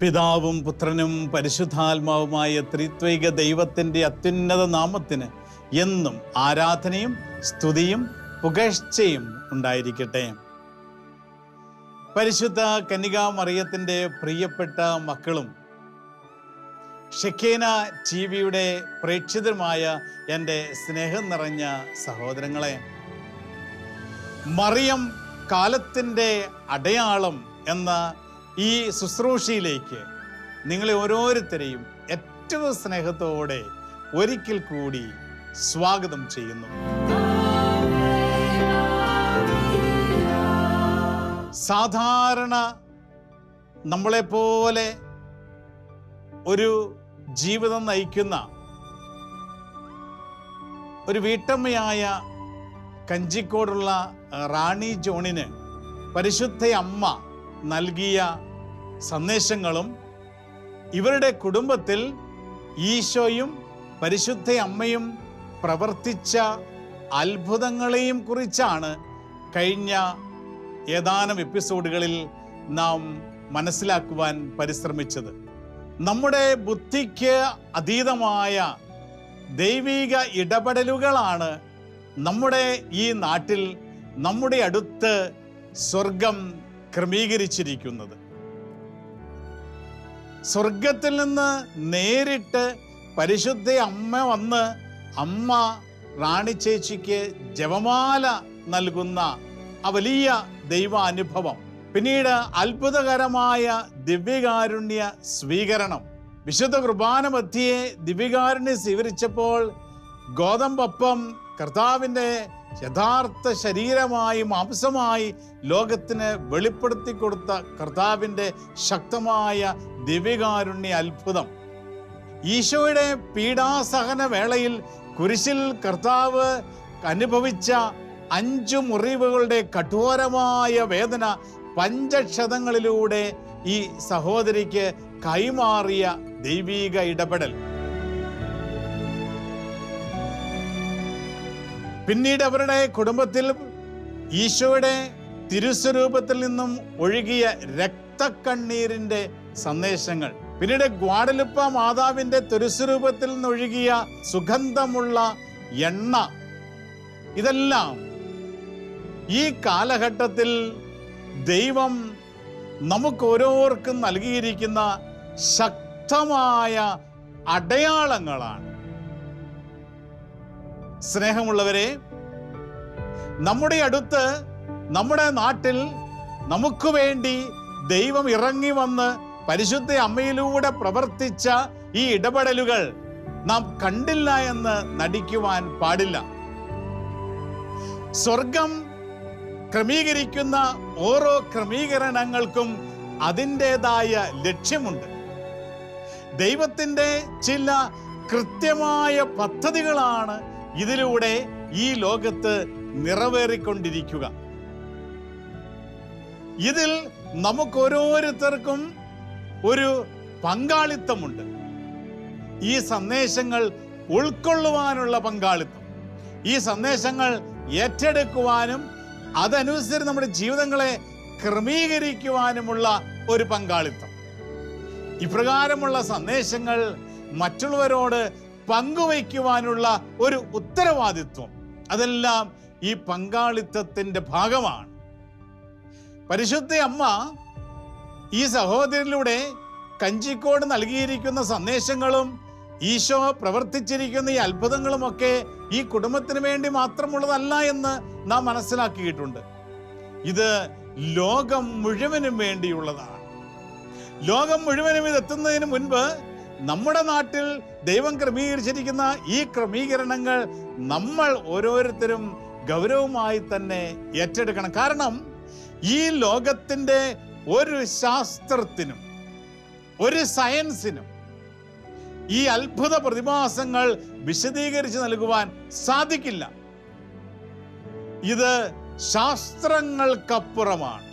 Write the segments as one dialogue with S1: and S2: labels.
S1: പിതാവും പുത്രനും പരിശുദ്ധാത്മാവുമായ ത്രിത്വൈക ദൈവത്തിന്റെ അത്യുന്നത നാമത്തിന് എന്നും ആരാധനയും സ്തുതിയും പുകഴ്ചയും ഉണ്ടായിരിക്കട്ടെ. പരിശുദ്ധ കന്യകാ മറിയത്തിന്റെ പ്രിയപ്പെട്ട മക്കളും ഷെക്കേന ടി വിയുടെ പ്രേക്ഷിതരുമായ എന്റെ സ്നേഹം നിറഞ്ഞ സഹോദരങ്ങളെ മറിയം കാലത്തിന്റെ അടയാളം എന്ന ഈ ശുശ്രൂഷയിലേക്ക് നിങ്ങളെ ഓരോരുത്തരെയും ഏറ്റവും സ്നേഹത്തോടെ ഒരിക്കൽ കൂടി സ്വാഗതം ചെയ്യുന്നു. സാധാരണ നമ്മളെപ്പോലെ ഒരു ജീവിതം നയിക്കുന്ന ഒരു വീട്ടമ്മയായ കഞ്ചിക്കോടുള്ള റാണി ജോണിന് പരിശുദ്ധ അമ്മ നൽകിയ സന്ദേശങ്ങളും ഇവരുടെ കുടുംബത്തിൽ ഈശോയും പരിശുദ്ധ അമ്മയും പ്രവർത്തിച്ച അത്ഭുതങ്ങളെയും കുറിച്ചാണ് കഴിഞ്ഞ ഏതാനും എപ്പിസോഡുകളിൽ നാം മനസ്സിലാക്കുവാൻ പരിശ്രമിച്ചത്. നമ്മുടെ ബുദ്ധിക്ക് അതീതമായ ദൈവിക ഇടപെടലുകളാണ് നമ്മുടെ ഈ നാട്ടിൽ നമ്മുടെ അടുത്ത് സ്വർഗം ക്രമീകരിച്ചിരിക്കുന്നത്. സ്വർഗത്തിൽ നിന്ന് നേരിട്ട് പരിശുദ്ധ അമ്മ വന്ന് അമ്മ റാണി ചേച്ചിക്ക് ജപമാല നൽകുന്ന ആ വലിയ ദൈവാനുഭവം. പിന്നീട് അത്ഭുതകരമായ ദിവ്യകാരുണ്യ സ്വീകരണം. വിശുദ്ധ കുർബാന മധ്യയെ ദിവ്യകാരുണ്യം സ്വീകരിച്ചപ്പോൾ ഗോതമ്പപ്പം കർത്താവിന്റെ യഥാർത്ഥ ശരീരമായി മാംസമായി ലോകത്തിന് വെളിപ്പെടുത്തി കൊടുത്ത കർത്താവിന്റെ ശക്തമായ ദിവ്യകാരുണ്യ അത്ഭുതം. ഈശോയുടെ പീഡാസഹന വേളയിൽ കുരിശിൽ കർത്താവ് അനുഭവിച്ച അഞ്ചു മുറിവുകളുടെ കഠോരമായ വേദന പഞ്ചക്ഷതങ്ങളിലൂടെ ഈ സഹോദരിക്ക് കൈമാറിയ ദൈവീക ഇടപെടൽ. പിന്നീട് അവരുടെ കുടുംബത്തിൽ ഈശോയുടെ തിരുസ്വരൂപത്തിൽ നിന്നും ഒഴുകിയ രക്തക്കണ്ണീരിന്റെ സന്ദേശങ്ങൾ. പിന്നീട് ഗ്വാഡലുപ്പ മാതാവിന്റെ തുരുസ്വരൂപത്തിൽ നിന്നൊഴുകിയ സുഗന്ധമുള്ള എണ്ണ. ഇതെല്ലാം ഈ കാലഘട്ടത്തിൽ ദൈവം നമുക്ക് ഓരോർക്കും നൽകിയിരിക്കുന്ന ശക്തമായ അടയാളങ്ങളാണ്. സ്നേഹമുള്ളവരെ നമ്മുടെ അടുത്ത് നമ്മുടെ നാട്ടിൽ നമുക്ക് വേണ്ടി ദൈവം ഇറങ്ങി വന്ന് പരിശുദ്ധ അമ്മയിലൂടെ പ്രവർത്തിച്ച ഈ ഇടപെടലുകൾ നാം കണ്ടില്ല എന്ന് നടിക്കുവാൻ പാടില്ല. സ്വർഗം ക്രമീകരിക്കുന്ന ഓരോ ക്രമീകരണങ്ങൾക്കും അതിന്റെതായ ലക്ഷ്യമുണ്ട്. ദൈവത്തിന്റെ ചില കൃത്യമായ പദ്ധതികളാണ് ഇതിലൂടെ ഈ ലോകത്ത് നിറവേറിക്കൊണ്ടിരിക്കുക. ഇതിൽ നമുക്ക് ഓരോരുത്തർക്കും ഒരു പങ്കാളിത്തമുണ്ട്. ഈ സന്ദേശങ്ങൾ ഉൾക്കൊള്ളുവാനുള്ള പങ്കാളിത്തം. ഈ സന്ദേശങ്ങൾ ഏറ്റെടുക്കുവാനും അതനുസരിച്ച് നമ്മുടെ ജീവിതങ്ങളെ ക്രമീകരിക്കുവാനുമുള്ള ഒരു പങ്കാളിത്തം. ഇപ്രകാരമുള്ള സന്ദേശങ്ങൾ മറ്റുള്ളവരോട് പങ്കുവയ്ക്കുവാനുള്ള ഒരു ഉത്തരവാദിത്വം. അതെല്ലാം ഈ പങ്കാളിത്തത്തിന്റെ ഭാഗമാണ്. പരിശുദ്ധ അമ്മ ഈ സഹോദരിലൂടെ കഞ്ചിക്കോട് നൽകിയിരിക്കുന്ന സന്ദേശങ്ങളും ഈശോ പ്രവർത്തിച്ചിരിക്കുന്ന ഈ അത്ഭുതങ്ങളുമൊക്കെ ഈ കുടുംബത്തിന് വേണ്ടി മാത്രമുള്ളതല്ല എന്ന് നാം മനസ്സിലാക്കിയിട്ടുണ്ട്. ഇത് ലോകം മുഴുവനും വേണ്ടിയുള്ളതാണ്. ലോകം മുഴുവനും ഇത് എത്തുന്നതിന് മുൻപ് നമ്മുടെ നാട്ടിൽ ദൈവം ക്രമീകരിച്ചിരിക്കുന്ന ഈ ക്രമീകരണങ്ങൾ നമ്മൾ ഓരോരുത്തരും ഗൗരവമായി തന്നെ ഏറ്റെടുക്കണം. കാരണം ഈ ലോകത്തിന്റെ ഒരു ശാസ്ത്രത്തിനും ഒരു സയൻസിനും ഈ അത്ഭുത പ്രതിഭാസങ്ങൾ വിശദീകരിച്ച് നൽകുവാൻ സാധിക്കില്ല. ഇത് ശാസ്ത്രങ്ങൾക്കപ്പുറമാണ്.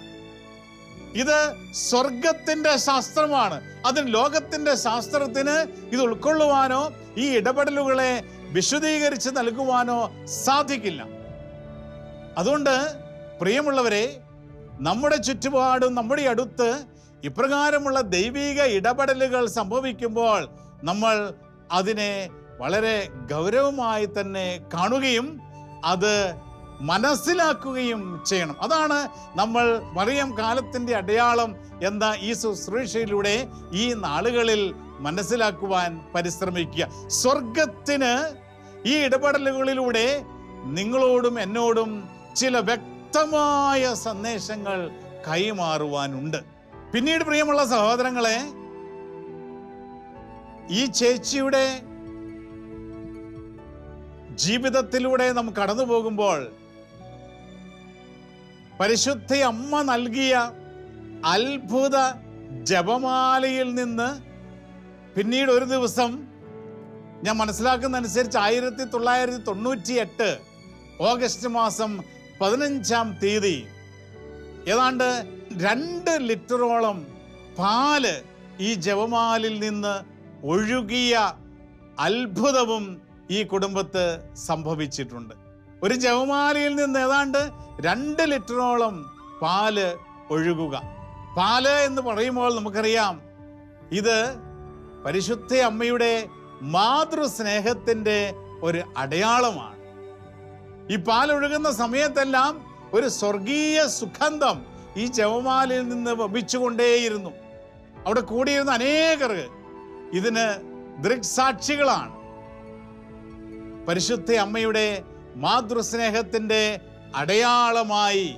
S1: ഇത് സ്വർഗത്തിന്റെ ശാസ്ത്രമാണ്. അതിന് ലോകത്തിന്റെ ശാസ്ത്രത്തിന് ഇത് ഉൾക്കൊള്ളുവാനോ ഈ ഇടപെടലുകളെ വിശദീകരിച്ച് നൽകുവാനോ സാധിക്കില്ല. അതുകൊണ്ട് പ്രിയമുള്ളവരെ നമ്മുടെ ചുറ്റുപാടും നമ്മുടെ അടുത്ത് ഇപ്രകാരമുള്ള ദൈവിക ഇടപെടലുകൾ സംഭവിക്കുമ്പോൾ നമ്മൾ അതിനെ വളരെ ഗൗരവമായി തന്നെ കാണുകയും അത് മനസ്സിലാക്കുകയും ചെയ്യണം. അതാണ് നമ്മൾ മറിയം കാലത്തിന്റെ അടയാളം എന്ന ഈ ശുശ്രൂഷയിലൂടെ ഈ നാളുകളിൽ മനസ്സിലാക്കുവാൻ പരിശ്രമിക്കുക. സ്വർഗത്തിന് ഈ ഇടപെടലുകളിലൂടെ നിങ്ങളോടും എന്നോടും ചില വ്യക്തമായ സന്ദേശങ്ങൾ കൈമാറുവാനുണ്ട്. പിന്നീട് പ്രിയമുള്ള സഹോദരങ്ങളെ ഈ ചേച്ചിയുടെ ജീവിതത്തിലൂടെ നാം കടന്നു പോകുമ്പോൾ പരിശുദ്ധ അമ്മ നൽകിയ അത്ഭുത ജപമാലയിൽ നിന്ന് പിന്നീട് ഒരു ദിവസം ഞാൻ മനസ്സിലാക്കുന്ന അനുസരിച്ച് ആയിരത്തി തൊള്ളായിരത്തി തൊണ്ണൂറ്റി എട്ട് ഓഗസ്റ്റ് മാസം പതിനഞ്ചാം തീയതി. ഏതാണ്ട് രണ്ട് ലിറ്ററോളം പാൽ ഈ ജപമാലിൽ നിന്ന് ഒഴുകിയ അത്ഭുതവും ഈ കുടുംബത്ത് സംഭവിച്ചിട്ടുണ്ട്. ഒരു ജവമാലയിൽ നിന്ന് ഏതാണ്ട് രണ്ട് ലിറ്ററോളം പാൽ ഒഴുകുക. പാൽ എന്ന് പറയുമ്പോൾ നമുക്കറിയാം ഇത് പരിശുദ്ധ അമ്മയുടെ മാതൃസ്നേഹത്തിന്റെ ഒരു അടയാളമാണ്. ഈ പാലൊഴുകുന്ന സമയത്തെല്ലാം ഒരു സ്വർഗീയ സുഗന്ധം ഈ ജവമാലയിൽ നിന്ന് വമിച്ചുകൊണ്ടേയിരുന്നു. അവിടെ കൂടിയിരുന്ന അനേകർ ഇതിന് ദൃക്സാക്ഷികളാണ്. പരിശുദ്ധ അമ്മയുടെ മാതൃസ്നേഹത്തിന്റെ അടയാളമായി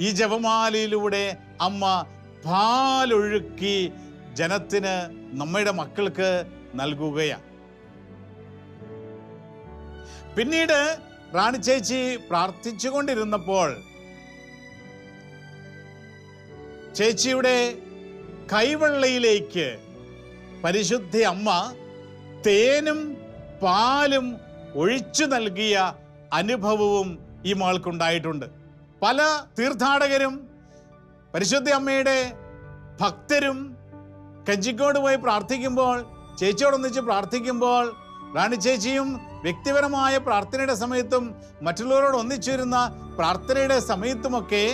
S1: ഈ ജപമാലയിലൂടെ അമ്മ പാലൊഴുക്കി ജനത്തിന് നമ്മുടെ മക്കൾക്ക് നൽകുകയാണ്. പിന്നീട് റാണി ചേച്ചി പ്രാർത്ഥിച്ചുകൊണ്ടിരുന്നപ്പോൾ ചേച്ചിയുടെ കൈവെള്ളയിലേക്ക് പരിശുദ്ധ അമ്മ തേനും പാലും ഒഴിച്ചു നൽകിയ അനുഭവവും ഈ മകൾക്കുണ്ടായിട്ടുണ്ട് പല തീർത്ഥാടകരും പരിശുദ്ധ അമ്മയുടെ ഭക്തരും കഞ്ചിക്കോട് പോയി പ്രാർത്ഥിക്കുമ്പോൾ ചേച്ചിയോടൊന്നിച്ച് പ്രാർത്ഥിക്കുമ്പോൾ റാണി ചേച്ചിയും വ്യക്തിപരമായ പ്രാർത്ഥനയുടെ സമയത്തും മറ്റുള്ളവരോട് ഒന്നിച്ചിരുന്ന പ്രാർത്ഥനയുടെ സമയത്തുമൊക്കെ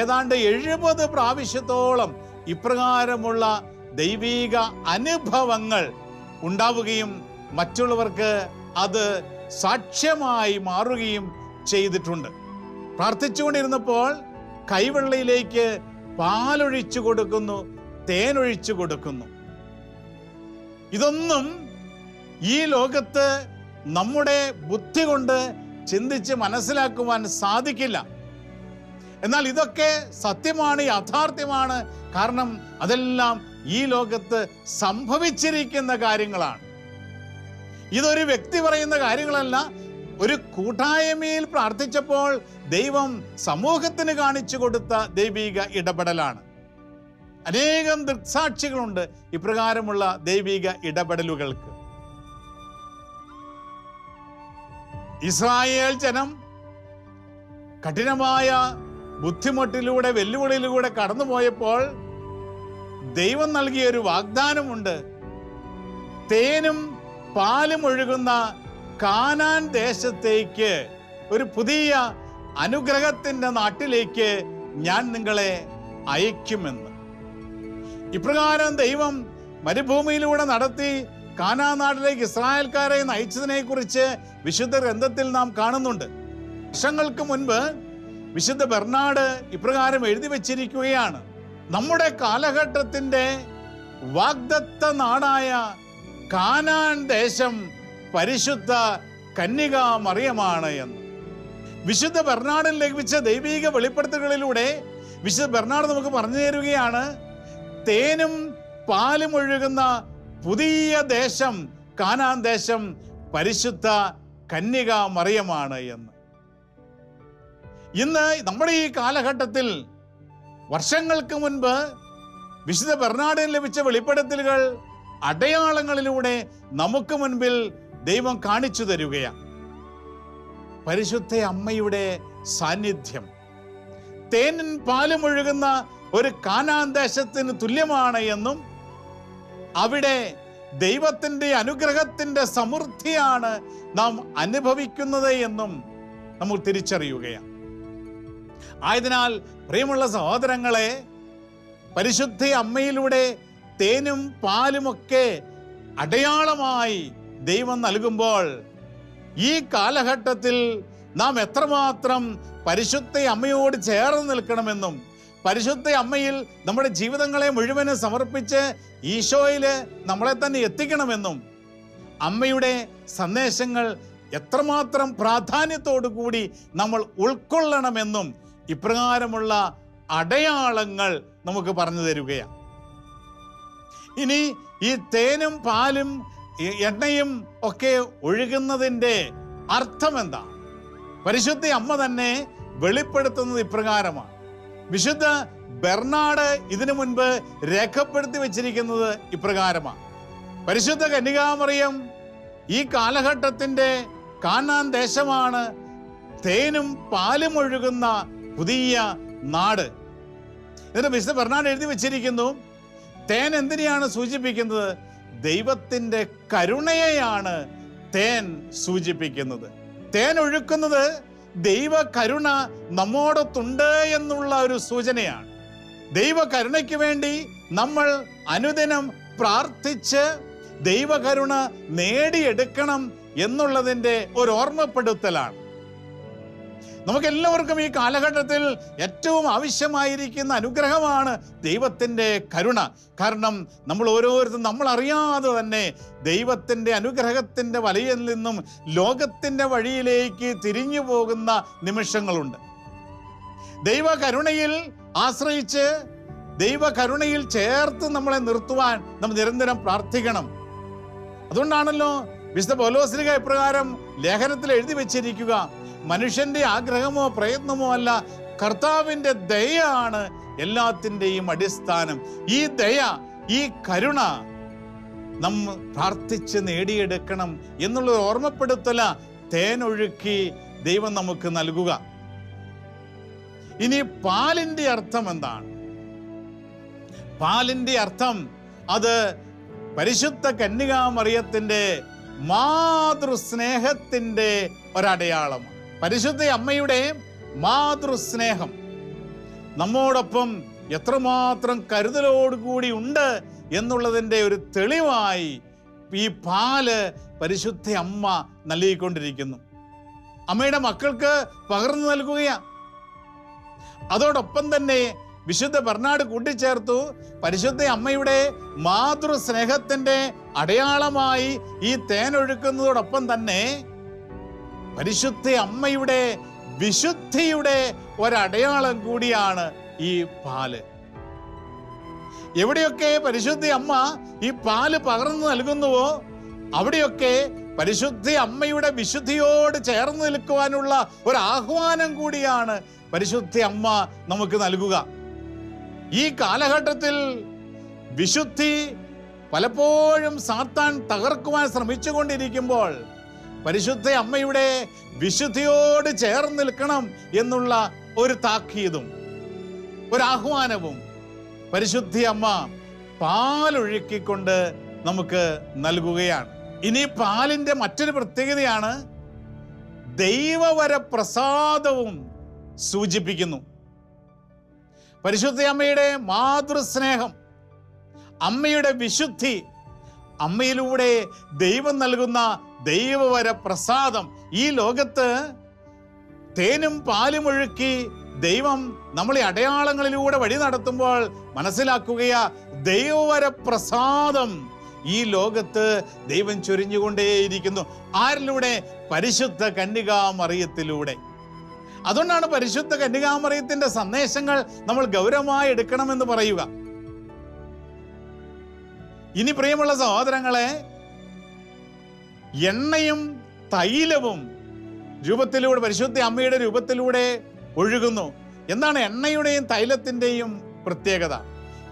S1: ഏതാണ്ട് എഴുപത് പ്രാവശ്യത്തോളം ഇപ്രകാരമുള്ള ദൈവീക അനുഭവങ്ങൾ ഉണ്ടാവുകയും മറ്റുള്ളവർക്ക് അത് സാക്ഷ്യമായി മാറുകയും ചെയ്തിട്ടുണ്ട്. പ്രാർത്ഥിച്ചുകൊണ്ടിരുന്നപ്പോൾ കൈവെള്ളയിലേക്ക് പാലൊഴിച്ചു കൊടുക്കുന്നു തേനൊഴിച്ചു കൊടുക്കുന്നു. ഇതൊന്നും ഈ ലോകത്ത് നമ്മുടെ ബുദ്ധി കൊണ്ട് ചിന്തിച്ച് മനസ്സിലാക്കുവാൻ സാധിക്കില്ല. എന്നാൽ ഇതൊക്കെ സത്യമാണ് യാഥാർത്ഥ്യമാണ്. കാരണം അതെല്ലാം ഈ ലോകത്ത് സംഭവിച്ചിരിക്കുന്ന കാര്യങ്ങളാണ്. ഇതൊരു വ്യക്തി പറയുന്ന കാര്യങ്ങളല്ല. ഒരു കൂട്ടായ്മയിൽ പ്രാർത്ഥിച്ചപ്പോൾ ദൈവം സമൂഹത്തിന് കാണിച്ചു കൊടുത്ത ദൈവിക ഇടപെടലാണ്. അനേകം ദൃക്സാക്ഷികളുണ്ട് ഇപ്രകാരമുള്ള ദൈവിക ഇടപെടലുകൾക്ക്. ഇസ്രായേൽ ജനം കഠിനമായ ബുദ്ധിമുട്ടിലൂടെ വെല്ലുവിളിയിലൂടെ കടന്നുപോയപ്പോൾ ദൈവം നൽകിയ ഒരു വാഗ്ദാനമുണ്ട്. തേനും പാലും ഒഴുകുന്ന കാനാൻ ദേശത്തേക്ക് ഒരു പുതിയ അനുഗ്രഹത്തിന്റെ നാട്ടിലേക്ക് ഞാൻ നിങ്ങളെ അയക്കുമെന്ന്. ഇപ്രകാരം ദൈവം മരുഭൂമിയിലൂടെ നടത്തി കാനാ നാട്ടിലേക്ക് ഇസ്രായേൽക്കാരെ നയിച്ചതിനെ കുറിച്ച് വിശുദ്ധ ഗ്രന്ഥത്തിൽ നാം കാണുന്നുണ്ട്. വർഷങ്ങൾക്ക് മുൻപ് വിശുദ്ധ ബെർണാട് ഇപ്രകാരം എഴുതി വച്ചിരിക്കുകയാണ്. നമ്മുടെ കാലഘട്ടത്തിന്റെ വാഗ്ദത്ത നാടായ കാനാൻ ദേശം പരിശുദ്ധ കന്യക മറിയമാണ് എന്ന്. വിശുദ്ധ ബെർണാഡിൽ ലഭിച്ച ദൈവീക വെളിപ്പെടുത്തലുകളിലൂടെ വിശുദ്ധ ബെർണാഡ് നമുക്ക് പറഞ്ഞു തരുകയാണ് തേനും പാലും ഒഴുകുന്ന പുതിയ ദേശം കാനാൻ ദേശം പരിശുദ്ധ കന്യക മറിയമാണ് എന്ന്. ഇന്ന് നമ്മുടെ ഈ കാലഘട്ടത്തിൽ വർഷങ്ങൾക്ക് മുൻപ് വിശുദ്ധ ബെർണാഡിന് ലഭിച്ച വെളിപ്പെടുത്തലുകൾ അടയാളങ്ങളിലൂടെ നമുക്ക് മുൻപിൽ ദൈവം കാണിച്ചു തരികയാണ്. പരിശുദ്ധ അമ്മയുടെ സാന്നിധ്യം. തേനും പാലും ഒഴുകുന്ന ഒരു കാനാന്തേശത്തിന് തുല്യമാണ് എന്നും അവിടെ ദൈവത്തിന്റെ അനുഗ്രഹത്തിന്റെ സമൃദ്ധിയാണ് നാം അനുഭവിക്കുന്നത് എന്നും നമ്മൾ തിരിച്ചറിയുകയാണ്. ആയതിനാൽ പ്രിയമുള്ള സഹോദരങ്ങളെ പരിശുദ്ധ അമ്മയിലൂടെ തേനും പാലുമൊക്കെ അടയാളമായി ദൈവം നൽകുമ്പോൾ ഈ കാലഘട്ടത്തിൽ നാം എത്രമാത്രം പരിശുദ്ധ അമ്മയോട് ചേർന്ന് നിൽക്കണമെന്നും പരിശുദ്ധ അമ്മയിൽ നമ്മുടെ ജീവിതങ്ങളെ മുഴുവനും സമർപ്പിച്ച് ഈശോയിൽ നമ്മളെ തന്നെ എത്തിക്കണമെന്നും അമ്മയുടെ സന്ദേശങ്ങൾ എത്രമാത്രം പ്രാധാന്യത്തോടു കൂടി നമ്മൾ ഉൾക്കൊള്ളണമെന്നും ഇപ്രകാരമുള്ള അടയാളങ്ങൾ നമുക്ക് പറഞ്ഞു തരികയാണ്. ഇനി ഈ തേനും പാലും എണ്ണയും ഒക്കെ ഒഴുകുന്നതിന്റെ അർത്ഥം എന്താ പരിശുദ്ധ അമ്മ തന്നെ വെളിപ്പെടുത്തുന്നത് ഇപ്രകാരമാണ്. വിശുദ്ധ ബെർണാട് ഇതിനു മുൻപ് രേഖപ്പെടുത്തി വെച്ചിരിക്കുന്നത് ഇപ്രകാരമാണ്. പരിശുദ്ധ കന്യകാമറിയം ഈ കാലഘട്ടത്തിന്റെ കാനാൻ ദേശമാണ് തേനും പാലും ഒഴുകുന്ന പുതിയ നാട്. എന്നിട്ട് വിശുദ്ധ ബെർണാട് എഴുതി വെച്ചിരിക്കുന്നു തേൻ എന്തിനെയാണ് സൂചിപ്പിക്കുന്നത്? ദൈവത്തിന്റെ കരുണയെയാണ് തേൻ സൂചിപ്പിക്കുന്നത്. തേൻ ഒഴുക്കുന്നത് ദൈവ കരുണ നമ്മോടൊത്തുണ്ട് എന്നുള്ള ഒരു സൂചനയാണ്. ദൈവ കരുണയ്ക്ക് വേണ്ടി നമ്മൾ അനുദിനം പ്രാർത്ഥിച്ച് ദൈവകരുണ നേടിയെടുക്കണം എന്നുള്ളതിന്റെ ഒരു ഓർമ്മപ്പെടുത്തലാണ്. നമുക്കെല്ലാവർക്കും ഈ കാലഘട്ടത്തിൽ ഏറ്റവും ആവശ്യമായിരിക്കുന്ന അനുഗ്രഹമാണ് ദൈവത്തിന്റെ കരുണ. കാരണം നമ്മൾ ഓരോരുത്തരും നമ്മൾ അറിയാതെ തന്നെ ദൈവത്തിന്റെ അനുഗ്രഹത്തിന്റെ വലയിൽ നിന്നും ലോകത്തിന്റെ വഴിയിലേക്ക് തിരിഞ്ഞു പോകുന്ന നിമിഷങ്ങളുണ്ട്. ദൈവകരുണയിൽ ആശ്രയിച്ച് ദൈവകരുണയിൽ ചേർത്ത് നമ്മളെ നിർത്തുവാൻ നമ്മൾ നിരന്തരം പ്രാർത്ഥിക്കണം. അതുകൊണ്ടാണല്ലോ വിശുദ്ധ പൗലോസ്ലിക ഇപ്രകാരം ലേഖനത്തിൽ എഴുതി വെച്ചിരിക്കുക. മനുഷ്യന്റെ ആഗ്രഹമോ പ്രയത്നമോ അല്ല കർത്താവിന്റെ ദയാണ് എല്ലാത്തിന്റെയും അടിസ്ഥാനം. ഈ ദയ ഈ കരുണ നമ്മ പ്രാർത്ഥിച്ച് നേടിയെടുക്കണം എന്നുള്ള ഓർമ്മപ്പെടുത്തല തേനൊഴുക്കി ദൈവം നമുക്ക് നൽകുക. ഇനി പാലിന്റെ അർത്ഥം എന്താണ്? പാലിന്റെ അർത്ഥം അത് പരിശുദ്ധ കന്യകാമറിയത്തിന്റെ മാതൃസ്നേഹത്തിന്റെ ഒരടയാളമാണ്. പരിശുദ്ധ അമ്മയുടെ മാതൃസ്നേഹം. നമ്മോടൊപ്പം എത്രമാത്രം കരുതലോടുകൂടി ഉണ്ട് എന്നുള്ളതിന്റെ ഒരു തെളിവായി ഈ പാൽ പരിശുദ്ധ അമ്മ നൽകിക്കൊണ്ടിരിക്കുന്നു. അമ്മയുടെ മക്കൾക്ക് പകർന്നു നൽകുകയാണ്. അതോടൊപ്പം തന്നെ വിശുദ്ധ ബർണാട് കൂട്ടിച്ചേർത്തു പരിശുദ്ധ അമ്മയുടെ മാതൃസ്നേഹത്തിന്റെ അടയാളമായി ഈ തേനൊഴുക്കുന്നതോടൊപ്പം തന്നെ പരിശുദ്ധ അമ്മയുടെ വിശുദ്ധിയുടെ ഒരടയാളം കൂടിയാണ് ഈ പാൽ. എവിടെയൊക്കെ പരിശുദ്ധ അമ്മ ഈ പാൽ പകർന്നു നൽകുന്നുവോ അവിടെയൊക്കെ പരിശുദ്ധ അമ്മയുടെ വിശുദ്ധിയോട് ചേർന്ന് നിൽക്കുവാനുള്ള ഒരു ആഹ്വാനം കൂടിയാണ് പരിശുദ്ധ അമ്മ നമുക്ക് നൽകുക. ഈ കാലഘട്ടത്തിൽ വിശുദ്ധി പലപ്പോഴും സാത്താൻ തകർക്കുവാൻ ശ്രമിച്ചുകൊണ്ടിരിക്കുമ്പോൾ പരിശുദ്ധ അമ്മയുടെ വിശുദ്ധിയോട് ചേർന്ന് നിൽക്കണം എന്നുള്ള ഒരു താക്കീതും ഒരാഹ്വാനവും പരിശുദ്ധി അമ്മ പാലൊഴുക്കിക്കൊണ്ട് നമുക്ക് നൽകുകയാണ്. ഇനി പാലിന്റെ മറ്റൊരു പ്രത്യേകതയാണ് ദൈവവര പ്രസാദവും സൂചിപ്പിക്കുന്നു. പരിശുദ്ധ അമ്മയുടെ മാതൃസ്നേഹം അമ്മയുടെ വിശുദ്ധി അമ്മയിലൂടെ ദൈവം നൽകുന്ന ദൈവവര പ്രസാദം ഈ ലോകത്ത് തേനും പാലും ഒഴുക്കി ദൈവം നമ്മളെ അടയാളങ്ങളിലൂടെ വഴി നടത്തുമ്പോൾ മനസ്സിലാക്കുകയാ ദൈവവര പ്രസാദം ഈ ലോകത്ത് ദൈവം ചൊരിഞ്ഞുകൊണ്ടേയിരിക്കുന്നു. ആരിലൂടെ? പരിശുദ്ധ കന്യകാമറിയത്തിലൂടെ. അതുകൊണ്ടാണ് പരിശുദ്ധ കന്യകാമറിയത്തിന്റെ സന്ദേശങ്ങൾ നമ്മൾ ഗൗരവമായി എടുക്കണമെന്ന് പറയുക. ഇനി പ്രിയമുള്ള സഹോദരങ്ങളെ എണ്ണയും തൈലവും രൂപത്തിലൂടെ പരിശുദ്ധ അമ്മയുടെ രൂപത്തിലൂടെ ഒഴുകുന്നു. എന്താണ് എണ്ണയുടെയും തൈലത്തിന്റെയും പ്രത്യേകത?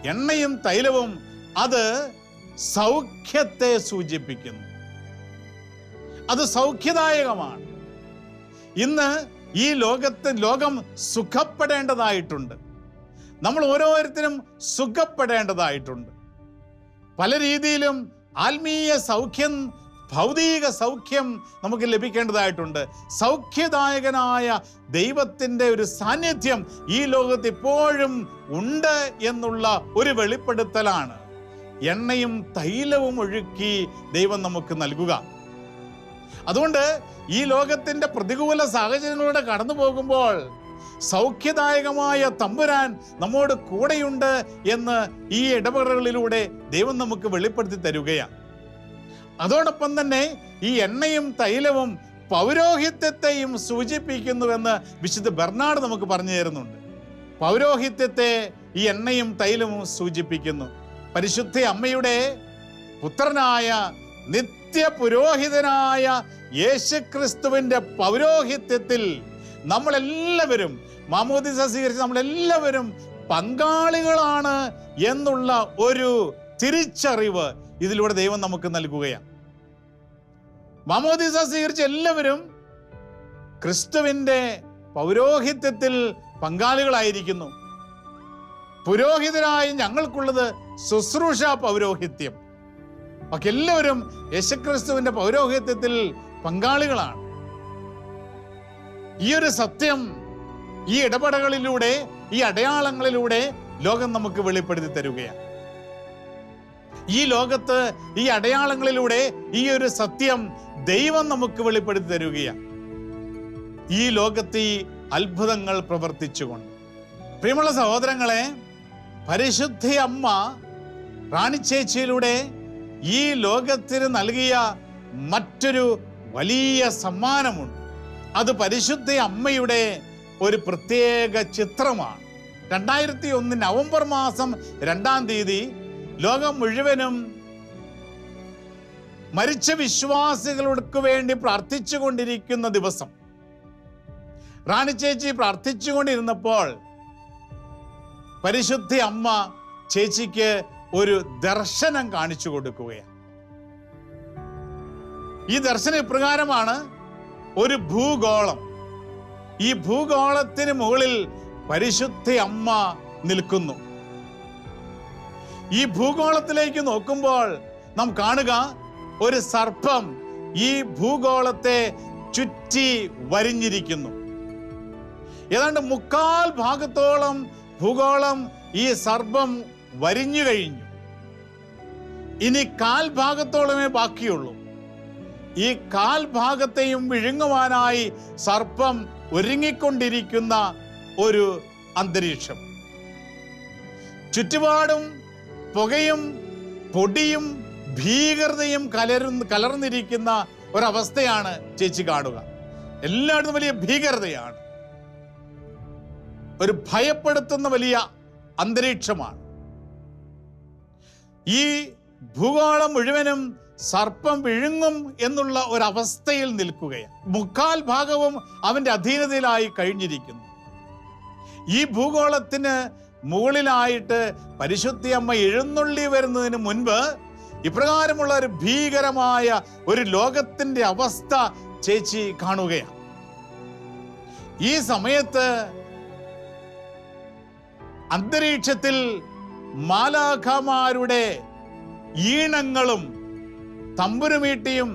S1: എണ്ണയും തൈലവും അത് സൗഖ്യത്തെ സൂചിപ്പിക്കുന്നു. അത് സൗഖ്യദായകമാണ്. ഇന്ന് ഈ ലോകത്ത് ലോകം സുഖപ്പെടേണ്ടതായിട്ടുണ്ട്. നമ്മൾ ഓരോരുത്തരും സുഖപ്പെടേണ്ടതായിട്ടുണ്ട്. പല രീതിയിലും ആത്മീയ സൗഖ്യം ഭൗതിക സൗഖ്യം നമുക്ക് ലഭിക്കേണ്ടതായിട്ടുണ്ട്. സൗഖ്യദായകനായ ദൈവത്തിന്റെ ഒരു സാന്നിധ്യം ഈ ലോകത്ത് ഇപ്പോഴും ഉണ്ട് എന്നുള്ള ഒരു വെളിപ്പെടുത്തലാണ്. എണ്ണയും തൈലവും ഒഴുക്കി ദൈവം നമുക്ക് നൽകുക. അതുകൊണ്ട് ഈ ലോകത്തിന്റെ പ്രതികൂല സാഹചര്യങ്ങളിലൂടെ കടന്നു പോകുമ്പോൾ സൗഖ്യദായകമായ തമ്പുരാൻ നമ്മോട് കൂടെയുണ്ട് എന്ന് ഈ ഇടപെടലുകളിലൂടെ ദൈവം നമുക്ക് വെളിപ്പെടുത്തി തരുകയാണ്. അതോടൊപ്പം തന്നെ ഈ എണ്ണയും തൈലവും പൗരോഹിത്യത്തെയും സൂചിപ്പിക്കുന്നുവെന്ന് വിശുദ്ധ ബെർണാഡ് നമുക്ക് പറഞ്ഞു തരുന്നുണ്ട്. പൗരോഹിത്യത്തെ ഈ എണ്ണയും തൈലവും സൂചിപ്പിക്കുന്നു. പരിശുദ്ധ അമ്മയുടെ പുത്രനായ നിത്യ പുരോഹിതനായ യേശുക്രിസ്തുവിന്റെ പൗരോഹിത്യത്തിൽ നമ്മളെല്ലാവരും മാമോദിസ സ്വീകരിച്ച് നമ്മളെല്ലാവരും പങ്കാളികളാണ് എന്നുള്ള ഒരു തിരിച്ചറിവ് ഇതിലൂടെ ദൈവം നമുക്ക് നൽകുകയാണ്. മാമോദിസ സ്വീകരിച്ച എല്ലാവരും ക്രിസ്തുവിന്റെ പൗരോഹിത്യത്തിൽ പങ്കാളികളായിരിക്കുന്നു. പുരോഹിതരായ ഞങ്ങൾക്കുള്ളത് ശുശ്രൂഷ പൗരോഹിത്യം. ഒക്കെ എല്ലാവരും യേശുക്രിസ്തുവിന്റെ പൗരോഹിത്യത്തിൽ പങ്കാളികളാണ്. ഈ ഒരു സത്യം ഈ ഇടപെടലുകളിലൂടെ ഈ അടയാളങ്ങളിലൂടെ ലോകം നമുക്ക് വെളിപ്പെടുത്തി തരുകയാണ്. ഈ ലോകത്ത് ഈ അടയാളങ്ങളിലൂടെ ഈ ഒരു സത്യം ദൈവം നമുക്ക് വെളിപ്പെടുത്തി തരുകയാണ്. ഈ ലോകത്ത് ഈ അത്ഭുതങ്ങൾ പ്രവർത്തിച്ചുകൊണ്ട്. പ്രിയമുള്ള സഹോദരങ്ങളെ പരിശുദ്ധി അമ്മ റാണിച്ചേച്ചിയിലൂടെ ഈ ലോകത്തിന് നൽകിയ മറ്റൊരു വലിയ സമ്മാനമുണ്ട്. അത് പരിശുദ്ധ അമ്മയുടെ ഒരു പ്രത്യേക ചിത്രമാണ്. രണ്ടായിരത്തി ഒന്ന് നവംബർ മാസം രണ്ടാം തീയതി ലോകം മുഴുവനും മരിച്ച വിശ്വാസികൾക്ക് വേണ്ടി പ്രാർത്ഥിച്ചു കൊണ്ടിരിക്കുന്ന ദിവസം. റാണി ചേച്ചി പ്രാർത്ഥിച്ചുകൊണ്ടിരുന്നപ്പോൾ പരിശുദ്ധി അമ്മ ചേച്ചിക്ക് ഒരു ദർശനം കാണിച്ചു കൊടുക്കുകയാണ്. ഈ ദർശനം ഇപ്രകാരമാണ് ഒരു ഭൂഗോളം. ഈ ഭൂഗോളത്തിന് മുകളിൽ പരിശുദ്ധി അമ്മ നിൽക്കുന്നു. ഈ ഭൂഗോളത്തിലേക്ക് നോക്കുമ്പോൾ നാം കാണുക ഒരു സർപ്പം ഈ ഭൂഗോളത്തെ ചുറ്റി വരിഞ്ഞിരിക്കുന്നു. ഏതാണ്ട് മുക്കാൽ ഭാഗത്തോളം ഭൂഗോളം ഈ സർപ്പം വരിഞ്ഞു കഴിഞ്ഞു. ഇനി കാൽ ഭാഗത്തോളമേ ബാക്കിയുള്ളൂ. ഈ കാൽ ഭാഗത്തെയും വിഴുങ്ങുവാനായി സർപ്പം ഒരുങ്ങിക്കൊണ്ടിരിക്കുന്ന ഒരു അന്തരീക്ഷം. ചുറ്റുപാടും പുകയും പൊടിയും ഭീകരതയും കലരുന്ന കലർന്നിരിക്കുന്ന ഒരവസ്ഥയാണ് ചേച്ചി കാണുക. എല്ലായിടത്തും വലിയ ഭീകരതയാണ്. ഒരു ഭയപ്പെടുത്തുന്ന വലിയ അന്തരീക്ഷമാണ്. ഈ ഭൂഗോളം മുഴുവനും സർപ്പം വിഴുങ്ങും എന്നുള്ള ഒരവസ്ഥയിൽ നിൽക്കുകയാണ്. മുക്കാൽ ഭാഗവും അവന്റെ അധീനതയിലായി കഴിഞ്ഞിരിക്കുന്നു. ഈ ഭൂഗോളത്തിന് മുകളിലായിട്ട് പരിശുദ്ധി അമ്മ എഴുന്നള്ളി വരുന്നതിന് മുൻപ് ഇപ്രകാരമുള്ള ഒരു ഭീകരമായ ഒരു ലോകത്തിന്റെ അവസ്ഥ ചേച്ചി കാണുകയാണ്. ഈ സമയത്ത് അന്തരീക്ഷത്തിൽ മാലാഖമാരുടെ ഈണങ്ങളും തമ്പുരുമീട്ടിയും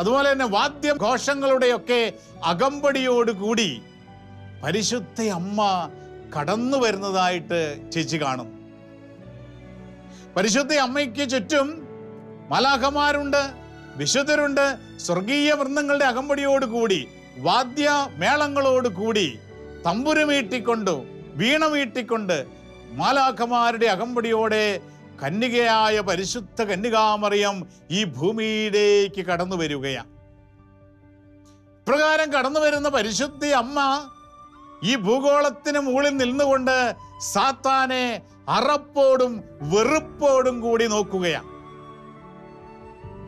S1: അതുപോലെ തന്നെ വാദ്യഘോഷങ്ങളുടെയൊക്കെ അകമ്പടിയോടുകൂടി പരിശുദ്ധ അമ്മ കടന്നു വരുന്നതായിട്ട് ചേച്ചി കാണും. പരിശുദ്ധ അമ്മയ്ക്ക് ചുറ്റും മലാഖമാരുണ്ട് വിശുദ്ധരുണ്ട് സ്വർഗീയ വൃന്ദങ്ങളുടെ അകമ്പടിയോട് കൂടി വാദ്യ മേളങ്ങളോട് കൂടി തമ്പുരമീട്ടിക്കൊണ്ട് വീണ വീട്ടിക്കൊണ്ട് മാലാഖമാരുടെ അകമ്പടിയോടെ കന്യകയായ പരിശുദ്ധ കന്യകാമറിയം ഈ ഭൂമിയിലേക്ക് കടന്നു വരികയാണ്. പ്രകാരം കടന്നു വരുന്ന പരിശുദ്ധി അമ്മ ഈ ഭൂഗോളത്തിന് മുകളിൽ നിന്നുകൊണ്ട് സാത്താനെ അറപ്പോടും വെറുപ്പോടും കൂടി നോക്കുകയാണ്.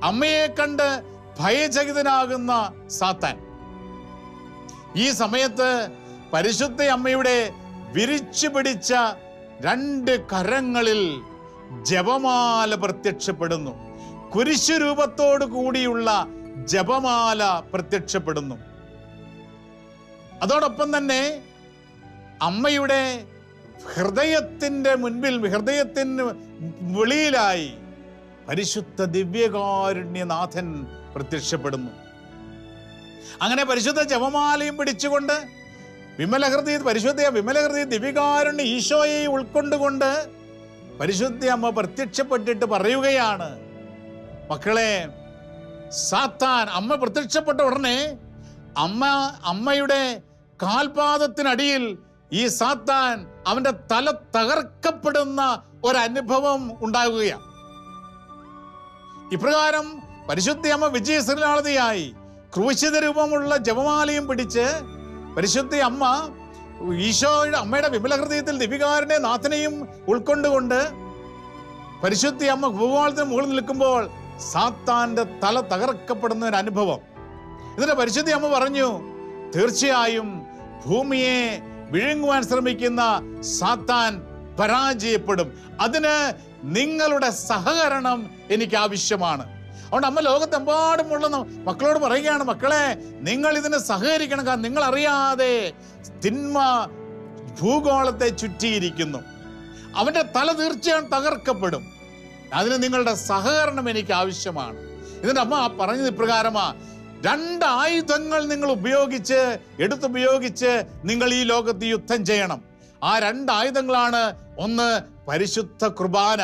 S1: അമ്മയെ കണ്ട് ഭയചകിതനാകുന്ന സാത്താൻ. ഈ സമയത്ത് പരിശുദ്ധ അമ്മയുടെ വിരിച്ചു പിടിച്ച രണ്ട് കരങ്ങളിൽ ജപമാല പ്രത്യക്ഷപ്പെടുന്നു. കുരിശു രൂപത്തോടു കൂടിയുള്ള ജപമാല പ്രത്യക്ഷപ്പെടുന്നു. അതോടൊപ്പം തന്നെ അമ്മയുടെ ഹൃദയത്തിന്റെ മുൻപിൽ ഹൃദയത്തിന് വെളിയിലായി പരിശുദ്ധ ദിവ്യകാരുണ്യനാഥൻ പ്രത്യക്ഷപ്പെടുന്നു. അങ്ങനെ പരിശുദ്ധ ജപമാലയും പിടിച്ചുകൊണ്ട് വിമലഹൃദയ പരിശുദ്ധ വിമലഹൃദയ ദിവ്യകാരുണ്യ ഈശോയെ ഉൾക്കൊണ്ടുകൊണ്ട് പരിശുദ്ധ അമ്മ പ്രത്യക്ഷപ്പെട്ടിട്ട് പറയുകയാണ് മക്കളെ സാത്താൻ അമ്മ പ്രത്യക്ഷപ്പെട്ട ഉടനെ അമ്മ അമ്മയുടെ കാൽപാദത്തിനടിയിൽ ഈ സാത്താൻ അവന്റെ തല തകർക്കപ്പെടുന്ന ഒരനുഭവം ഉണ്ടാകുകയാണ് ഇപ്രകാരം പരിശുദ്ധ അമ്മ വിജയശ്രീലാളതയായി ക്രൂശിത രൂപമുള്ള ജപമാലയും പിടിച്ച് പരിശുദ്ധ അമ്മ ഈശോയുടെ അമ്മയുടെ വിമല ഹൃദയത്തിൽ ദിവികാരനെ നാഥനെയും ഉൾക്കൊണ്ടുകൊണ്ട് പരിശുദ്ധി അമ്മ ഭൂഗോളത്തിന് മുകളിൽ നിൽക്കുമ്പോൾ സാത്താന്റെ തല തകർക്കപ്പെടുന്ന ഒരു അനുഭവം. ഇതിന്റെ പരിശുദ്ധി അമ്മ പറഞ്ഞു തീർച്ചയായും ഭൂമിയെ വിഴുങ്ങുവാൻ ശ്രമിക്കുന്ന സാത്താൻ പരാജയപ്പെടും. അതിന് നിങ്ങളുടെ സഹകരണം എനിക്ക് ആവശ്യമാണ് അതുകൊണ്ട് അമ്മ ലോകത്തെമ്പാടുമുള്ള മക്കളോട് പറയുകയാണ് മക്കളെ നിങ്ങൾ ഇതിനെ സഹകരിക്കണം. കാരണം നിങ്ങൾ അറിയാതെ തിന്മ ഭൂഗോളത്തെ ചുറ്റിയിരിക്കുന്നു. അവന്റെ തല തീർച്ചയായും തകർക്കപ്പെടും. അതിന് നിങ്ങളുടെ സഹകരണം എനിക്ക് ആവശ്യമാണ് ഇതിന്റെ അമ്മ പറഞ്ഞത് ഇപ്രകാരമാ രണ്ട് ആയുധങ്ങൾ നിങ്ങൾ ഉപയോഗിച്ച് എടുത്തുപയോഗിച്ച് നിങ്ങൾ ഈ ലോകത്ത് യുദ്ധം ചെയ്യണം. ആ രണ്ട് ആയുധങ്ങളാണ് ഒന്ന് പരിശുദ്ധ കുർബാന.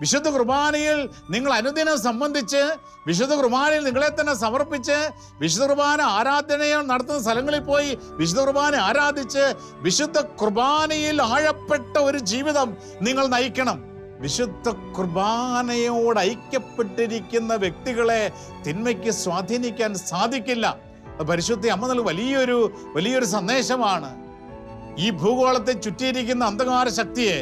S1: വിശുദ്ധ കുർബാനയിൽ നിങ്ങൾ അനുദിനം സംബന്ധിച്ച് വിശുദ്ധ കുർബാനയിൽ നിങ്ങളെ തന്നെ സമർപ്പിച്ച് വിശുദ്ധ കുർബാന ആരാധനയെ നടത്തുന്ന സ്ഥലങ്ങളിൽ പോയി വിശുദ്ധ കുർബാന ആരാധിച്ച് വിശുദ്ധ കുർബാനയിൽ ആഴപ്പെട്ട ഒരു ജീവിതം നിങ്ങൾ നയിക്കണം. വിശുദ്ധ കുർബാനയോട് ഐക്യപ്പെട്ടിരിക്കുന്ന വ്യക്തികളെ തിന്മയ്ക്ക് സ്വാധീനിക്കാൻ സാധിക്കില്ല. പരിശുദ്ധി അമ്മ നൽകും വലിയൊരു വലിയൊരു സന്ദേശമാണ്. ഈ ഭൂഗോളത്തെ ചുറ്റിയിരിക്കുന്ന അന്ധകാര ശക്തിയെ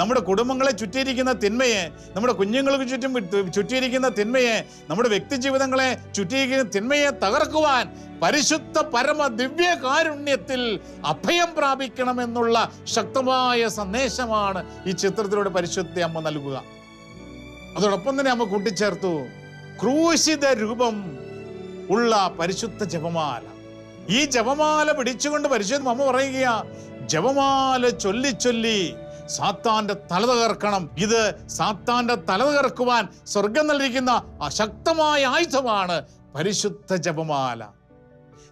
S1: നമ്മുടെ കുടുംബങ്ങളെ ചുറ്റിയിരിക്കുന്ന തിന്മയെ നമ്മുടെ കുഞ്ഞുങ്ങൾക്ക് ചുറ്റും ചുറ്റിയിരിക്കുന്ന തിന്മയെ നമ്മുടെ വ്യക്തി ജീവിതങ്ങളെ ചുറ്റിയിരിക്കുന്ന തിന്മയെ തകർക്കുവാൻ പരിശുദ്ധ പരമ ദിവ്യ കാരുണ്യത്തിൽ അഭയം പ്രാപിക്കണമെന്നുള്ള ശക്തമായ സന്ദേശമാണ് ഈ ചിത്രത്തിലൂടെ പരിശുദ്ധ അമ്മ നൽകുക. അതോടൊപ്പം തന്നെ അമ്മ കൂട്ടിച്ചേർത്തു ക്രൂശിത രൂപം ഉള്ള പരിശുദ്ധ ജപമാല. ഈ ജപമാല പിടിച്ചുകൊണ്ട് പരിശുദ്ധ അമ്മ പറയുകയാ ജപമാല ചൊല്ലി ചൊല്ലി സാത്താന്റെ തല തകർക്കണം ഇത് സാത്താന്റെ തല തകർക്കുവാൻ സ്വർഗം നൽകിക്കുന്ന അശക്തമായ ആയുധമാണ് പരിശുദ്ധ ജപമാല.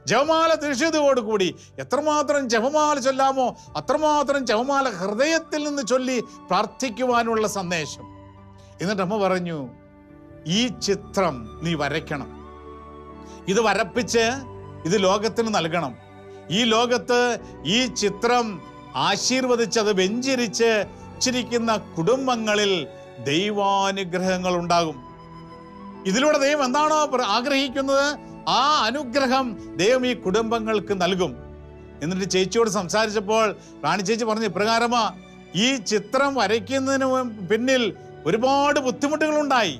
S1: ജപമാല തീക്ഷ്ണതയോടുകൂടി എത്രമാത്രം ജപമാല ചൊല്ലാമോ അത്രമാത്രം ജപമാല ഹൃദയത്തിൽ നിന്ന് ചൊല്ലി പ്രാർത്ഥിക്കുവാനുള്ള സന്ദേശം. എന്നിട്ട് അമ്മ പറഞ്ഞു ഈ ചിത്രം നീ വരയ്ക്കണം. ഇത് വരപ്പിച്ച് ഇത് ലോകത്തിന് നൽകണം. ഈ ലോകത്ത് ഈ ചിത്രം ആശീർവദിച്ച് അത് വെഞ്ചരിച്ച് ചിരിക്കുന്ന കുടുംബങ്ങളിൽ ദൈവാനുഗ്രഹങ്ങൾ ഉണ്ടാകും. ഇതിലൂടെ ദൈവം എന്താണോ ആഗ്രഹിക്കുന്നത്? ആ അനുഗ്രഹം ദൈവം ഈ കുടുംബങ്ങൾക്ക് നൽകും. എന്നിട്ട് ചേച്ചിയോട് സംസാരിച്ചപ്പോൾ റാണി ചേച്ചി പറഞ്ഞു ഇപ്രകാരമാ ഈ ചിത്രം വരയ്ക്കുന്നതിന് പിന്നിൽ ഒരുപാട് ബുദ്ധിമുട്ടുകളുണ്ടായി.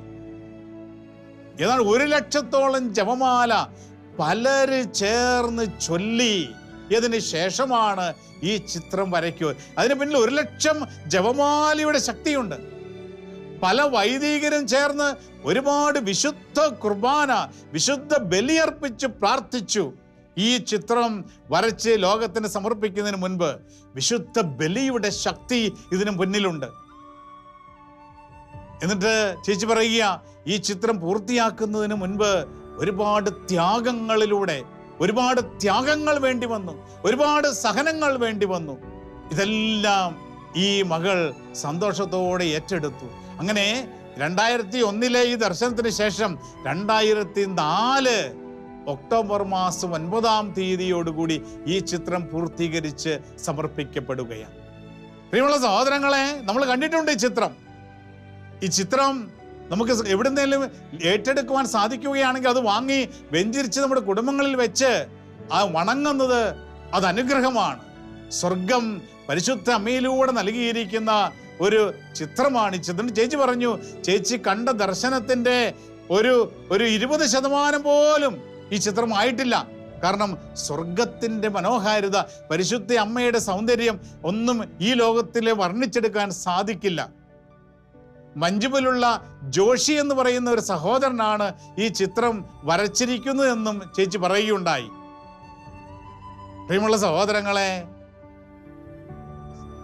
S1: ഏതാണ്ട് ഒരു ലക്ഷത്തോളം ജപമാല പലര് ചേർന്ന് ചൊല്ലി ഇതിന് ശേഷമാണ് ഈ ചിത്രം വരയ്ക്കുക. അതിന് പിന്നിൽ ഒരു ലക്ഷം ജപമാലയുടെ ശക്തിയുണ്ട്. പല വൈദികരും ചേർന്ന് ഒരുപാട് വിശുദ്ധ കുർബാന വിശുദ്ധ ബലിയർപ്പിച്ച് പ്രാർത്ഥിച്ചു. ഈ ചിത്രം വരച്ച് ലോകത്തിന് സമർപ്പിക്കുന്നതിന് മുൻപ് വിശുദ്ധ ബലിയുടെ ശക്തി ഇതിന് മുന്നിലുണ്ട്. എന്നിട്ട് ചേച്ചി പറയുക ഈ ചിത്രം പൂർത്തിയാക്കുന്നതിന് മുൻപ് ഒരുപാട് ത്യാഗങ്ങളിലൂടെ ഒരുപാട് ത്യാഗങ്ങൾ വേണ്ടി വന്നു ഒരുപാട് സഹനങ്ങൾ വേണ്ടി വന്നു. ഇതെല്ലാം ഈ മകൾ സന്തോഷത്തോടെ ഏറ്റെടുത്തു. അങ്ങനെ രണ്ടായിരത്തി ഒന്നിലെ ഈ ദർശനത്തിന് ശേഷം രണ്ടായിരത്തി നാല് ഒക്ടോബർ മാസം ഒൻപതാം തീയതിയോടുകൂടി ഈ ചിത്രം പൂർത്തീകരിച്ച് സമർപ്പിക്കപ്പെടുകയാണ്. പ്രിയമുള്ള സഹോദരങ്ങളെ നമ്മൾ കണ്ടിട്ടുണ്ട് ഈ ചിത്രം. ഈ ചിത്രം നമുക്ക് എവിടെ എവിടുന്നേലും ഏറ്റെടുക്കുവാൻ സാധിക്കുകയാണെങ്കിൽ അത് വാങ്ങി വെഞ്ചരിച്ച് നമ്മുടെ കുടുംബങ്ങളിൽ വെച്ച് ആ വണങ്ങുന്നത് അത് അനുഗ്രഹമാണ്. സ്വർഗം പരിശുദ്ധ അമ്മയിലൂടെ നൽകിയിരിക്കുന്ന ഒരു ചിത്രമാണ് ഈ ചിത്രം. ചേച്ചി പറഞ്ഞു ചേച്ചി കണ്ട ദർശനത്തിന്റെ ഒരു ഒരു ഇരുപത് ശതമാനം പോലും ഈ ചിത്രം ആയിട്ടില്ല. കാരണം സ്വർഗത്തിന്റെ മനോഹാരിത പരിശുദ്ധ അമ്മയുടെ സൗന്ദര്യം ഒന്നും ഈ ലോകത്തിലെ വർണിച്ചെടുക്കാൻ സാധിക്കില്ല. മഞ്ചുമലുള്ള ജോഷി എന്ന് പറയുന്ന ഒരു സഹോദരനാണ് ഈ ചിത്രം വരച്ചിരിക്കുന്നു എന്നും ചേച്ചി പറയുകയുണ്ടായി. പ്രിയമുള്ള സഹോദരങ്ങളെ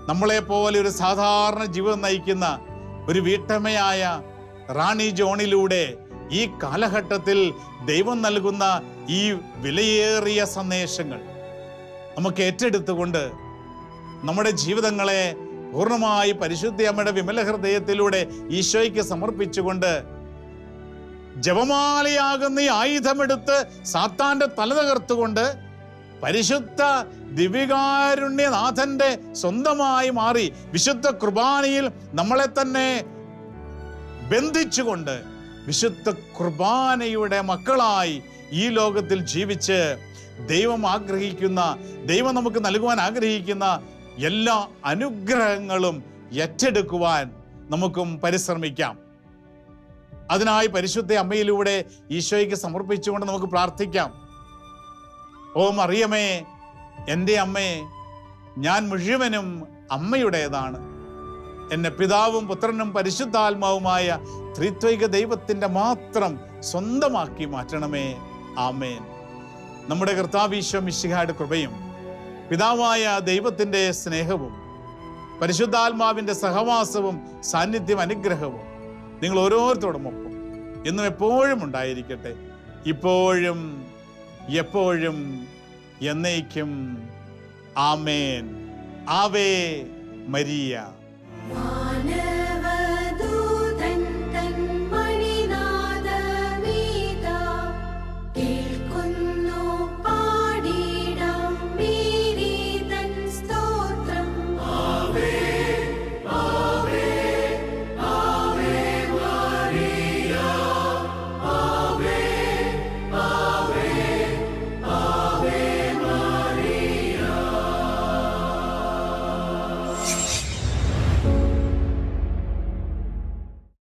S1: നമ്മളെ പോലെ ഒരു സാധാരണ ജീവിതം നയിക്കുന്ന ഒരു വീട്ടമ്മയായ റാണി ജോണിലൂടെ ഈ കാലഘട്ടത്തിൽ ദൈവം നൽകുന്ന ഈ വിലയേറിയ സന്ദേശങ്ങൾ നമുക്ക് ഏറ്റെടുത്തുകൊണ്ട് നമ്മുടെ ജീവിതങ്ങളെ പൂർണമായി പരിശുദ്ധി അമ്മയുടെ വിമല ഹൃദയത്തിലൂടെ ഈശോയ്ക്ക് സമർപ്പിച്ചുകൊണ്ട് ജപമാലയാകുന്ന ഈ ആയുധമെടുത്ത് സാത്താന്റെ തല തകർത്തുകൊണ്ട് പരിശുദ്ധ ദിവികാരുണ്യനാഥന്റെ സ്വന്തമായി മാറി വിശുദ്ധ കുർബാനയിൽ നമ്മളെ തന്നെ ബന്ധിച്ചുകൊണ്ട് വിശുദ്ധ കുർബാനയുടെ മക്കളായി ഈ ലോകത്തിൽ ജീവിച്ച് ദൈവം ആഗ്രഹിക്കുന്ന ദൈവം നമുക്ക് നൽകുവാൻ ആഗ്രഹിക്കുന്ന എല്ലാ അനുഗ്രഹങ്ങളും ഏറ്റെടുക്കുവാൻ നമുക്കും പരിശ്രമിക്കാം. അതിനായി പരിശുദ്ധ അമ്മയിലൂടെ ഈശോയ്ക്ക് സമർപ്പിച്ചുകൊണ്ട് നമുക്ക് പ്രാർത്ഥിക്കാം. ഓ മറിയമേ എന്റെ അമ്മേ ഞാൻ മുഴുവനും അമ്മയുടേതാണ്. എന്നെ പിതാവും പുത്രനും പരിശുദ്ധാത്മാവുമായ ത്രിത്വൈക ദൈവത്തിന്റെ മാത്രം സ്വന്തമാക്കി മാറ്റണമേ. ആമേൻ. നമ്മുടെ കർത്താവീശ്വ മിശിഹായുടെ കൃപയും പിതാവായ ദൈവത്തിന്റെ സ്നേഹവും പരിശുദ്ധാത്മാവിന്റെ സഹവാസവും സാന്നിധ്യം അനുഗ്രഹവും നിങ്ങൾ ഓരോരുത്തരോടുമൊപ്പം എന്നും എപ്പോഴും ഉണ്ടായിരിക്കട്ടെ. ഇപ്പോഴും എപ്പോഴും എന്നേക്കും. ആമേൻ. ആവേ മരിയ.